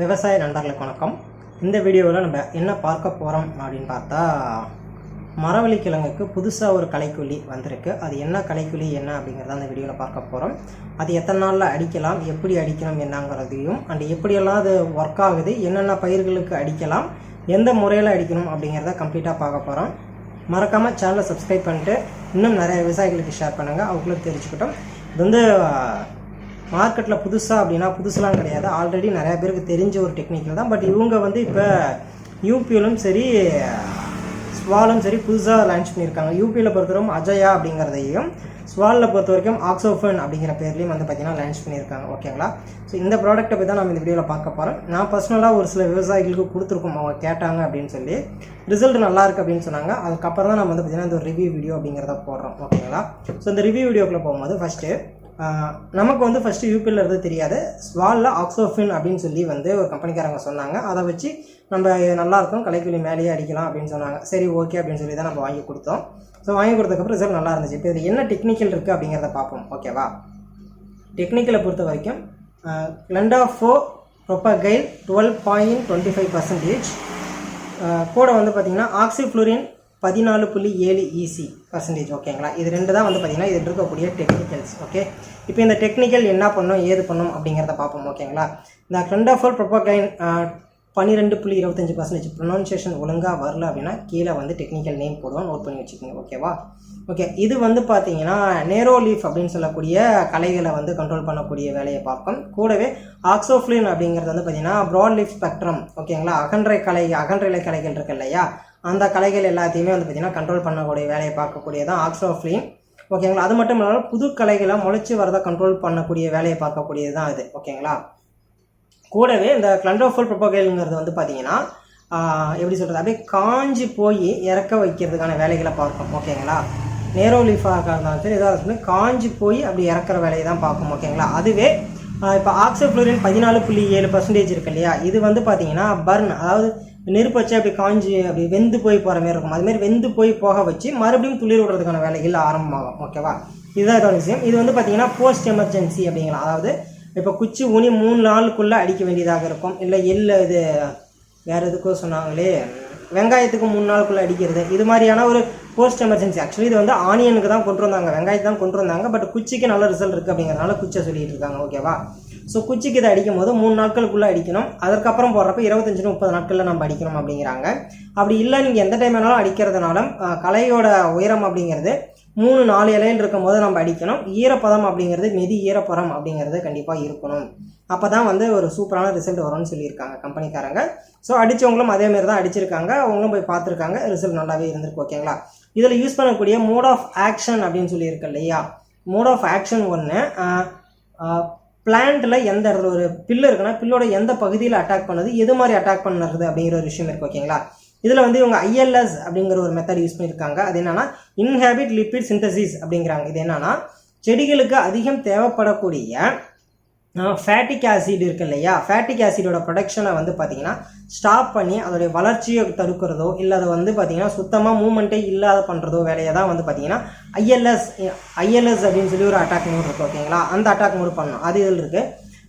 விவசாய நண்பர்களுக்கு வணக்கம். இந்த வீடியோவில் நம்ம என்ன பார்க்க போகிறோம் அப்படின்னு பார்த்தா மரவள்ளி கிழங்குக்கு புதுசாக ஒரு கலைக்குழி வந்திருக்கு. அது என்ன கலைக்குழி என்ன அப்படிங்கிறத அந்த வீடியோவில் பார்க்க போகிறோம் அது எத்தனை நாளில் அடிக்கலாம் எப்படி அடிக்கணும் என்னங்கிறதையும் அண்ட் எப்படியெல்லாம் அது ஒர்க் ஆகுது என்னென்ன பயிர்களுக்கு அடிக்கலாம் எந்த முறையில் அடிக்கணும் அப்படிங்கிறத கம்ப்ளீட்டாக பார்க்க போகிறோம் மறக்காமல் சேனலை சப்ஸ்கிரைப் பண்ணிட்டு இன்னும் நிறைய விவசாயிகளுக்கு ஷேர் பண்ணுங்கள் அவங்களும் தெரிஞ்சுக்கிட்டோம். இது வந்து மார்க்கெட்டில் புதுசாக அப்படின்னா புதுசெலாம் கிடையாது. ஆல்ரெடி நிறைய பேருக்கு தெரிஞ்ச ஒரு டெக்னிக்கல் தான். பட் இவங்க வந்து இப்போ யூபிஎலும் சரி ஸ்வாலும் சரி புதுசாக லான்ச் பண்ணியிருக்காங்க. யூபியில் பொறுத்தவரைக்கும் அஜயா அப்படிங்கிறதையும் ஸ்வாலில் பொறுத்த வரைக்கும் ஆக்சோஃபன் அப்படிங்கிற பேர்லேயும் வந்து பார்த்திங்கன்னா லான்ச் பண்ணியிருக்காங்க. ஓகேங்களா ஸோ இந்த ப்ராடக்ட்டை பற்றி தான் நம்ம இந்த வீடியோவில் பார்க்க போகிறோம் நான் பர்சனலாக ஒரு சில விவசாயிகளுக்கு கொடுத்துருக்கோம். அவங்க கேட்டாங்க அப்படின்னு சொல்லி. ரிசல்ட் நல்லாயிருக்கு அப்படின்னு சொன்னாங்க. அதுக்கப்புறம் தான் நம்ம வந்து பார்த்தீங்கன்னா இந்த ரிவ்யூ வீடியோ அப்படிங்கிறத போடுறோம். ஓகேங்களா ஸோ இந்த ரிவ்யூ வீடியோக்குள்ளே போகும்போது ஃபஸ்ட்டு நமக்கு வந்து ஃபஸ்ட்டு யூபியில் இருந்து தெரியாது. ஸ்வாலில் ஆக்சோஃபின் அப்படின்னு சொல்லி வந்து ஒரு கம்பெனிக்காரங்க சொன்னாங்க. அதை வச்சு நம்ம இது நல்லா இருக்கும் கலைக்குழி மேலேயே அடிக்கலாம் அப்படின்னு சொன்னாங்க. சரி ஓகே அப்படின்னு சொல்லி தான் நம்ம வாங்கி கொடுத்தோம். ஸோ வாங்கி கொடுத்ததுக்கப்புறம் ரிசல்ட் நல்லா இருந்துச்சு. இப்போ இது என்ன டெக்னிக்கல் இருக்குது அப்படிங்கிறத பார்ப்போம். ஓகேவா டெக்னிக்கலை பொறுத்த வரைக்கும் லெண்டாஃபோ ரொப்பகைல் twelve point twenty five percentage கூட வந்து பார்த்திங்கன்னா ஆக்சிஃப்ளூரின் பதினாலு புள்ளி ஏழு இசி பர்சன்டேஜ் ஓகேங்களா இது ரெண்டு தான் வந்து பார்த்திங்கன்னா இது இருக்கக்கூடிய டெக்னிக்கல்ஸ் ஓகே இப்போ இந்த டெக்னிக்கல் என்ன பண்ணும் ஏது பண்ணும் அப்படிங்கிறத பார்ப்போம் ஓகேங்களா இந்த கிளண்டாஃபோல் ப்ரொப்பகைன் பன்னிரெண்டு புள்ளி இருபத்தஞ்சி பர்சன்டேஜ் ப்ரொனவுன்சியேஷன் ஒழுங்காக வரல அப்படின்னா கீழே வந்து டெக்னிக்கல் நேம் போடுவோம் நோட் பண்ணி வச்சுக்கோங்க ஓகேவா ஓகே இது வந்து பார்த்தீங்கன்னா நேரோ லீஃப் அப்படின்னு சொல்லக்கூடிய கலைகளை வந்து கண்ட்ரோல் பண்ணக்கூடிய வேலையை பார்க்கும். கூடவே ஆக்சோஃப்ளின் அப்படிங்கிறது வந்து பார்த்தீங்கன்னா ப்ராட் லீஃப் ஸ்பெக்ட்ரம் ஓகேங்களா அகன்றை கலை அகன்றிலை கலைகள் இருக்கு இல்லையா? அந்த கலைகள் எல்லாத்தையுமே வந்து பார்த்தீங்கன்னா கண்ட்ரோல் பண்ணக்கூடிய வேலையை பார்க்கக்கூடியதான் ஆக்சோஃப்ளின் ஓகேங்களா அது மட்டும் இல்லாமல் புது கலைகளை முளைச்சி வரதை கண்ட்ரோல் பண்ணக்கூடிய வேலையை பார்க்கக்கூடியது தான் இது ஓகேங்களா கூடவே இந்த கிளண்டோஃபுல் ப்ரொபோகேலுங்கிறது வந்து பார்த்தீங்கன்னா எப்படி சொல்கிறது அப்படியே காஞ்சி போய் இறக்க வைக்கிறதுக்கான வேலைகளை பார்க்கும். ஓகேங்களா நேரோ லீஃபாக இருந்தாலும் சரி ஏதாவது இருந்தாலும் காஞ்சி போய் அப்படி இறக்குற வேலையை தான் பார்க்கும் ஓகேங்களா அதுவே இப்போ ஆக்சோஃப்ளோரின் பதினாலு புள்ளி ஏழு பர்சன்டேஜ் இருக்கு இல்லையா? இது வந்து பார்த்தீங்கன்னா பர்ன் அதாவது நெருப்பு வச்சு அப்படி காஞ்சி அப்படி வெந்து போய் போகிற மாதிரி இருக்கும். அதுமாரி வெந்து போய் போக வச்சு மறுபடியும் துளிர் விடுறதுக்கான வேலைகள் ஆரம்பமாகும். ஓகேவா இதுதான் இதோட விஷயம். இது வந்து பார்த்தீங்கன்னா போஸ்ட் எமர்ஜென்சி அப்படிங்களா? அதாவது இப்போ குச்சி ஊனி மூணு நாளுக்குள்ளே அடிக்க வேண்டியதாக இருக்கும். இல்லை எள்ளு இது வேறு எதுக்கோ சொன்னாங்களே. வெங்காயத்துக்கு மூணு நாளுக்குள்ளே அடிக்கிறது. இது மாதிரியான ஒரு போஸ்ட் எமர்ஜென்சி ஆக்சுவலி இது வந்து ஆனியனுக்கு தான் கொண்டு வந்தாங்க. வெங்காயத்தை தான் கொண்டு வந்தாங்க. பட் குச்சிக்கு நல்ல ரிசல்ட் இருக்குது அப்படிங்கிறனால குச்சை சொல்லிட்டு இருக்காங்க. ஓகேவா ஸோ குச்சிக்கு இதை அடிக்கும் போது மூணு நாட்களுக்குள்ளே அடிக்கணும். அதுக்கப்புறம் போடுறப்ப இருபத்தஞ்சு முப்பது நாட்களில் நம்ம அடிக்கணும் அப்படிங்கிறாங்க. அப்படி இல்லை நீங்கள் எந்த டைம் வேணாலும் அடிக்கிறதுனாலும் கலையோட உயரம் அப்படிங்கிறது மூணு நாலு இலையில் இருக்கும் போது நம்ம அடிக்கணும். ஈரப்பதம் அப்படிங்கிறது மெதி ஈரப்பதம் அப்படிங்கிறது கண்டிப்பாக இருக்கணும். அப்போ தான் வந்து ஒரு சூப்பரான ரிசல்ட் வரும்னு சொல்லியிருக்காங்க கம்பெனிக்காரங்க. ஸோ அடித்தவங்களும் அதேமாரி தான் அடிச்சிருக்காங்க. அவங்களும் போய் பார்த்துருக்காங்க. ரிசல்ட் நல்லாவே இருந்திருக்கு ஓகேங்களா இதில் யூஸ் பண்ணக்கூடிய மோட் ஆஃப் ஆக்ஷன் அப்படின்னு சொல்லியிருக்கு இல்லையா? மோட் ஆஃப் ஆக்ஷன் ஒன்று பிளான்ட்டில் எந்த இடத்துல ஒரு பில்லு இருக்குன்னா பில்லோட எந்த பகுதியில் அட்டாக் பண்ணுது எது மாதிரி அட்டாக் பண்ணுறது அப்படிங்கிற ஒரு விஷயம் இருக்குது ஓகேங்களா இதில் வந்து இவங்க ஐஎல்எஸ் அப்படிங்கிற ஒரு மெத்தட் யூஸ் பண்ணியிருக்காங்க அது என்னன்னா இன்ஹேபிட் லிப்பிட் சிந்தசிஸ் அப்படிங்கிறாங்க. இது என்னன்னா செடிகளுக்கு அதிகம் தேவைப்படக்கூடிய ஃபேட்டிக் ஆசிட் இருக்கு இல்லையா? ஃபேட்டிக் ஆசிடோட ப்ரொடக்ஷனை வந்து பார்த்தீங்கன்னா ஸ்டாப் பண்ணி அதோடைய வளர்ச்சியை தடுக்கிறதோ இல்லை அதை வந்து பார்த்தீங்கன்னா சுத்தமாக மூமெண்ட்டே இல்லாத பண்ணுறதோ வேலையை தான் வந்து பார்த்தீங்கன்னா ஐஎல்எஸ் ஐஎல்எஸ் அப்படின்னு சொல்லி ஒரு அட்டாக் மோட் இருக்குது ஓகேங்களா அந்த அட்டாக் மோட் பண்ணணும். அது இதில் இருக்குது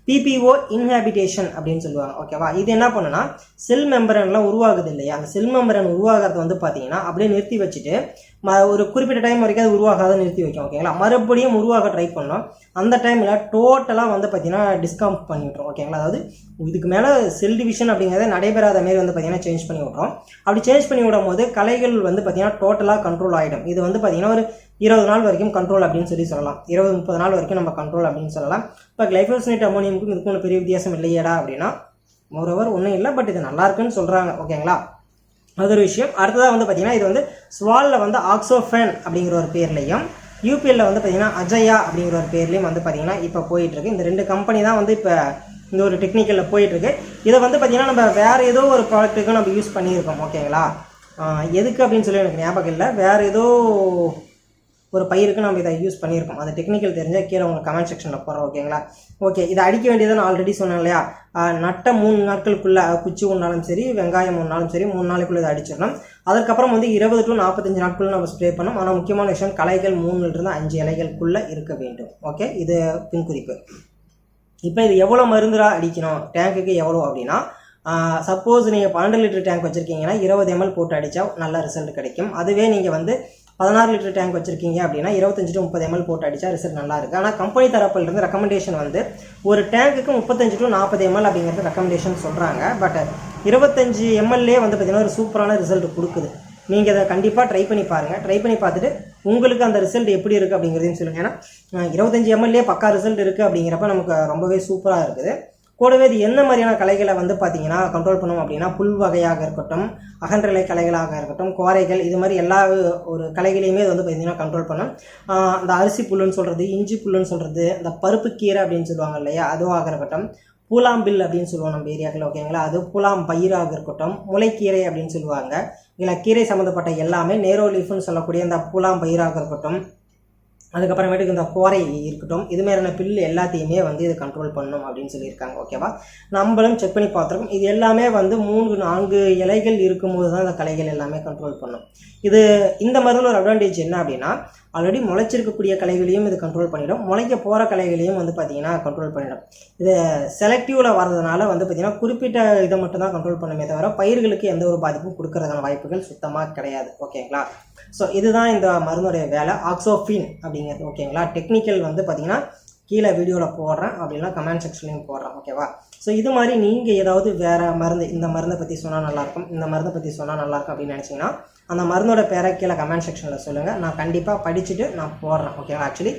பிபிஓ இன்ஹாபிடேஷன் அப்படின்னு சொல்லுவாங்க ஓகேவா இது என்ன பண்ணுன்னா செல் மெம்பரன்லாம் உருவாகுது இல்லையா? அந்த செல் மெம்பரன் உருவாகிறது வந்து பார்த்தீங்கன்னா அப்படியே நிறுத்தி வச்சுட்டு ம ஒரு குறிப்பிட்ட டைம் வரைக்கும் அது உருவாகாத நிறுத்தி வைக்கும் ஓகேங்களா மறுபடியும் உருவாக ட்ரை பண்ணோம். அந்த டைமில் டோட்டலாக வந்து பார்த்திங்கன்னா டிஸ்கவுண்ட் பண்ணி விட்றோம் ஓகேங்களா அதாவது இதுக்கு மேலே செல் டிவிஷன் அப்படிங்கிறத நடைபெறாத மாரி வந்து பார்த்திங்கன்னா சேஞ்ச் பண்ணி விட்றோம் அப்படி சேஞ்ச் பண்ணி விடும் போது கலைகள் வந்து பார்த்தீங்கன்னா டோட்டலாக கண்ட்ரோல் ஆகிடும் இது வந்து பார்த்திங்கன்னா ஒரு இருபது நாள் வரைக்கும் கண்ட்ரோல் அப்படின்னு சொல்லி சொல்லலாம். இருபது முப்பது நாள் வரைக்கும் நம்ம கண்ட்ரோல் அப்படின்னு சொல்லலாம். இப்போ கிளைஃபோஸ்னேட் அமோனியமுக்கும் இதுக்கும் ஒன்றும் பெரிய வித்தியாசம் இல்லையடா அப்படின்னா மோரோவர் ஒன்றும் இல்லை பட் இது நல்லா இருக்குன்னு சொல்கிறாங்க ஓகேங்களா அது ஒரு விஷயம். அடுத்ததாக வந்து பார்த்தீங்கன்னா இது வந்து ஸ்வாலில் வந்து ஆக்சோஃபேன் அப்படிங்கிற ஒரு பேர்லையும் யூபிஎல்ல வந்து பார்த்தீங்கன்னா அஜயா அப்படிங்கிற ஒரு பேர்லையும் வந்து பார்த்தீங்கன்னா இப்போ போயிட்டுருக்கு. இந்த ரெண்டு கம்பெனி தான் வந்து இப்போ இந்த ஒரு டெக்னிக்கலில் போயிட்டுருக்கு. இதை வந்து பார்த்தீங்கன்னா நம்ம வேறு ஏதோ ஒரு ப்ராடக்ட்டுக்கு நம்ம யூஸ் பண்ணியிருக்கோம். ஓகேங்களா எதுக்கு அப்படின்னு சொல்லி எனக்கு ஞாபகம் இல்லை. வேறு ஏதோ ஒரு பயிருக்கு நம்ம இதை யூஸ் பண்ணியிருக்கோம். அந்த டெக்னிக்கல் தெரிஞ்சால் கீழே உங்கள் கமெண்ட் செக்ஷனில் போகிறோம் ஓகேங்களா ஓகே இதை அடிக்க வேண்டியதை நான் ஆல்ரெடி சொன்னேன் இல்லையா? நட்ட மூணு நாட்களுக்குள்ளே குச்சி ஒன்றாலும் சரி வெங்காயம் ஒன்றாலும் சரி மூணு நாளைக்குள்ளே இதை அடிச்சிடணும். அதுக்கப்புறம் வந்து இருபது டு நாற்பத்தஞ்சு நாட்களும் நம்ம ஸ்ப்ரே பண்ணோம் ஆனால் முக்கியமான விஷயம் களைகள் மூணுலேருந்து அஞ்சு இலைகளுக்குள்ளே இருக்க வேண்டும். ஓகே இது பின் குறிப்பு இப்போ இது எவ்வளோ மருந்துடா அடிக்கணும்? டேங்குக்கு எவ்வளோ அப்படின்னா சப்போஸ் நீங்கள் பன்னெண்டு லிட்டர் டேங்க் வச்சுருக்கீங்கன்னா இருபது எம்எல் போட்டு அடித்தா நல்ல ரிசல்ட் கிடைக்கும். அதுவே நீங்கள் வந்து பதினாறு லிட்டர் டேங்க் வச்சுருக்கீங்க அப்படின்னா இருபத்தஞ்சு டு முப்பது எம்எல் போட்டு அடித்தா ரிசல்ட் நல்லா இருக்குது ஆனால் கம்பெனி தரப்பிலிருந்து ரெக்கமெண்டேஷன் வந்து ஒரு டேங்க்குக்கு முப்பத்தஞ்சு டு நாற்பது எம்எல் அப்படிங்கிறது ரெக்கமெண்டேஷன் சொல்கிறாங்க பட் இருபத்தஞ்சு எம்எல்ஏ வந்து பார்த்திங்கன்னா ஒரு சூப்பரான ரிசல்ட் கொடுக்குது. நீங்கள் அதை கண்டிப்பாக ட்ரை பண்ணி பாருங்கள் ட்ரை பண்ணி பார்த்துட்டு உங்களுக்கு அந்த ரிசல்ட் எப்படி இருக்குது அப்படிங்கிறதையும் சொல்லுங்கள் ஏன்னா இருபத்தஞ்சி எம்எல்ஏ பக்கா ரிசல்ட் இருக்குது அப்படிங்கிறப்ப நமக்கு ரொம்பவே சூப்பராக இருக்குது. கூடவே இது என்ன மாதிரியான கலைகளை வந்து பார்த்தீங்கன்னா கண்ட்ரோல் பண்ணும் அப்படின்னா புல் வகையாக இருக்கட்டும் அகன்றலை கலைகளாக இருக்கட்டும் கோரைகள் இது மாதிரி எல்லா ஒரு கலைகளையுமே இது வந்து பார்த்தீங்கன்னா கண்ட்ரோல் பண்ணும். இந்த அந்த அரிசி புல்லுன்னு சொல்கிறது இஞ்சி புல்லுன்னு சொல்கிறது இந்த பருப்பு கீரை அப்படின்னு சொல்லுவாங்க இல்லையா அதுவாக இருக்கட்டும். பூலாம்பில் அப்படின்னு சொல்லுவோம் நம்ம ஏரியாக்கள் ஓகேங்களா அது பூலாம் பயிராக இருக்கட்டும் முளைக்கீரை அப்படின்னு சொல்லுவாங்க. இல்லை கீரை சம்மந்தப்பட்ட எல்லாமே நேரோ லீஃப்னு சொல்லக்கூடிய இந்த பூலாம் பயிராக இருக்கட்டும். அதுக்கப்புறமேட்டுக்கு இந்த கோரை இருக்கட்டும் இது மாதிரியான பில்லு எல்லாத்தையுமே வந்து இது கண்ட்ரோல் பண்ணும் அப்படின்னு சொல்லியிருக்காங்க ஓகேவா நம்மளும் செக் பண்ணி பார்த்துருக்கோம். இது எல்லாமே வந்து மூன்று நான்கு இலைகள் இருக்கும்போது தான் இந்த கலைகள் எல்லாமே கண்ட்ரோல் பண்ணும். இது இந்த மருந்தில் ஒரு அட்வான்டேஜ் என்ன அப்படின்னா ஆல்ரெடி முளைச்சிருக்கக்கூடிய கலைகளையும் இது கண்ட்ரோல் பண்ணிடும். முளைக்க போகிற கலைகளையும் வந்து பார்த்திங்கன்னா கண்ட்ரோல் பண்ணிடும். இது செலக்டிவில் வர்றதுனால வந்து பார்த்திங்கன்னா குறிப்பிட்ட இதை மட்டும் தான் கண்ட்ரோல் பண்ணுமே தவிர பயிர்களுக்கு எந்த ஒரு பாதிப்பும் கொடுக்கறதுக்கான வாய்ப்புகள் சுத்தமாக கிடையாது. ஓகேங்களா ஸோ இதுதான் இந்த மருந்துடைய வேலை. ஆக்சோஃபின் அப்படிங்கிறது ஓகேங்களா டெக்னிக்கல் வந்து பார்த்திங்கன்னா கீழே வீடியோவில் போடுறேன். அப்படின்னா கமெண்ட் செக்ஷன்லையும் போடுறேன். ஓகேவா ஸோ இது மாதிரி நீங்கள் ஏதாவது வேறு மருந்து இந்த மருந்தை பற்றி சொன்னால் நல்லாயிருக்கும் இந்த மருந்தை பற்றி சொன்னால் நல்லாயிருக்கும் அப்படின்னு நினச்சிங்கன்னா அந்த மருந்தோட பேரை கீழே கமெண்ட் செக்ஷனில் சொல்லுங்கள் நான் கண்டிப்பாக படிச்சுட்டு நான் போடுறேன் ஓகேவா ஆக்சுவலி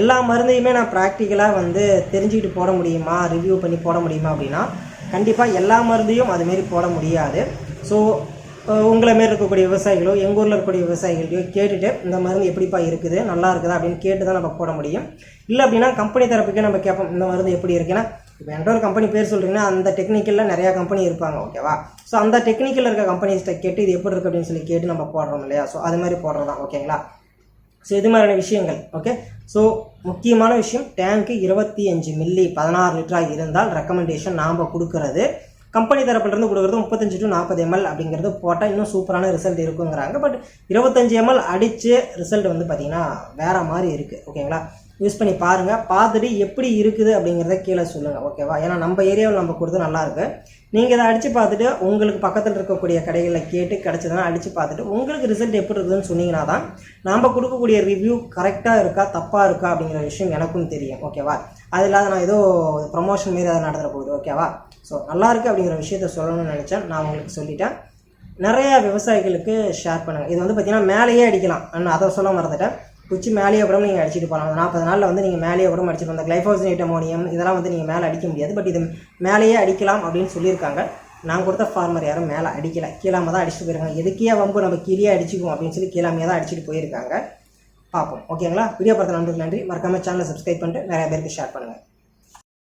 எல்லா மருந்தையுமே நான் ப்ராக்டிக்கலாக வந்து தெரிஞ்சுக்கிட்டு போட முடியுமா? ரிவ்யூ பண்ணி போட முடியுமா அப்படின்னா கண்டிப்பாக எல்லா மருந்தையும் அதுமாரி போட முடியாது. ஸோ உங்களை மாரி இருக்கக்கூடிய விவசாயிகளோ எங்கள் ஊரில் இருக்கக்கூடிய விவசாயிகளையோ கேட்டுட்டு இந்த மருந்து எப்படிப்பா இருக்குது? நல்லா இருக்குதா? அப்படின்னு கேட்டு தான் நம்ம போட முடியும். இல்லை அப்படின்னா கம்பெனி தரப்புக்கே நம்ம கேட்போம் இந்த மருந்து எப்படி இருக்குன்னா இப்போ என்கிட்ட ஒரு கம்பெனி பேர் சொல்கிறீங்கன்னா அந்த டெக்னிக்கலில் நிறையா கம்பெனி இருப்பாங்க ஓகேவா ஸோ அந்த டெக்னிக்கலில் இருக்க கம்பெனிஸ்கிட்ட கேட்டு இது எப்படி இருக்குது அப்படின்னு சொல்லி கேட்டு நம்ம போடுறோம் இல்லையா? ஸோ அது மாதிரி போடுறதா ஓகேங்களா ஸோ இது மாதிரியான விஷயங்கள் ஓகே ஸோ முக்கியமான விஷயம் டேங்க்கு இருபத்தி அஞ்சு மில்லி பதினாறு லிட்டராக இருந்தால் ரெக்கமெண்டேஷன் நாம் கொடுக்கறது. கம்பெனி தரப்புலேருந்து கொடுக்குறது முப்பத்தஞ்சு டு நாற்பது எம்எல் அப்படிங்கிறது போட்டால் இன்னும் சூப்பரான ரிசல்ட் இருக்குங்கிறாங்க. பட் இருபத்தஞ்சு எம்எல் அடித்து ரிசல்ட் வந்து பார்த்திங்கன்னா வேறு மாதிரி இருக்குது ஓகேங்களா யூஸ் பண்ணி பாருங்கள் பார்த்துட்டு எப்படி இருக்குது அப்படிங்கிறத கீழே சொல்லுங்கள் ஓகேவா ஏன்னா நம்ம ஏரியாவில் நம்ம கொடுத்து நல்லாயிருக்கு நீங்கள் இதை அடித்து பார்த்துட்டு உங்களுக்கு பக்கத்தில் இருக்கக்கூடிய கடைகளில் கேட்டு கிடச்சதுன்னா அடித்து பார்த்துட்டு உங்களுக்கு ரிசல்ட் எப்படி இருக்குதுன்னு சொன்னீங்கன்னா தான் நம்ம கொடுக்கக்கூடிய ரிவ்யூ கரெக்டாக இருக்கா தப்பாக இருக்கா அப்படிங்கிற விஷயம் எனக்கும் தெரியும். ஓகேவா அது இல்லாத நான் ஏதோ ப்ரமோஷன் மாரி அதை நடந்துட போகுது. ஓகேவா ஸோ நல்லாயிருக்கு அப்படிங்கிற விஷயத்த சொல்லணும்னு நினச்சேன். நான் உங்களுக்கு சொல்லிட்டேன். நிறையா விவசாயிகளுக்கு ஷேர் பண்ணுங்கள் இது வந்து பார்த்திங்கன்னா மேலேயே அடிக்கலாம். நான் அதை சொல்ல மறந்துட்டேன். குச்சி மேலேயே கூட நீங்கள் அடிச்சுட்டு போகலாம் நாற்பது நாளில் வந்து நீங்கள் மேலேயே கூட அடிச்சிட்டு அந்த கிளைஃபோசினேட் அமோனியம் இதெல்லாம் வந்து நீங்கள் மேலே அடிக்க முடியாது. பட் இது மேலேயே அடிக்கலாம் அப்படின்னு சொல்லியிருக்காங்க. நான் கொடுத்த ஃபார்மர் யாரும் மேலே அடிக்கலை. கீழாம தான் அடிச்சுட்டு போயிருக்காங்க. எதுக்கே வம்பு நம்ம கீழே அடிச்சுக்குவோம் அப்படின்னு சொல்லி கீழாமையாக தான் அடிச்சுட்டு போயிருக்காங்க. பார்ப்போம். ஓகேங்களா வீடியோ பார்த்த நன்றி நன்றி. மறக்காமல் சேனலை சப்ஸ்கிரைப் பண்ணிட்டு நிறைய பேருக்கு ஷேர் பண்ணுங்கள்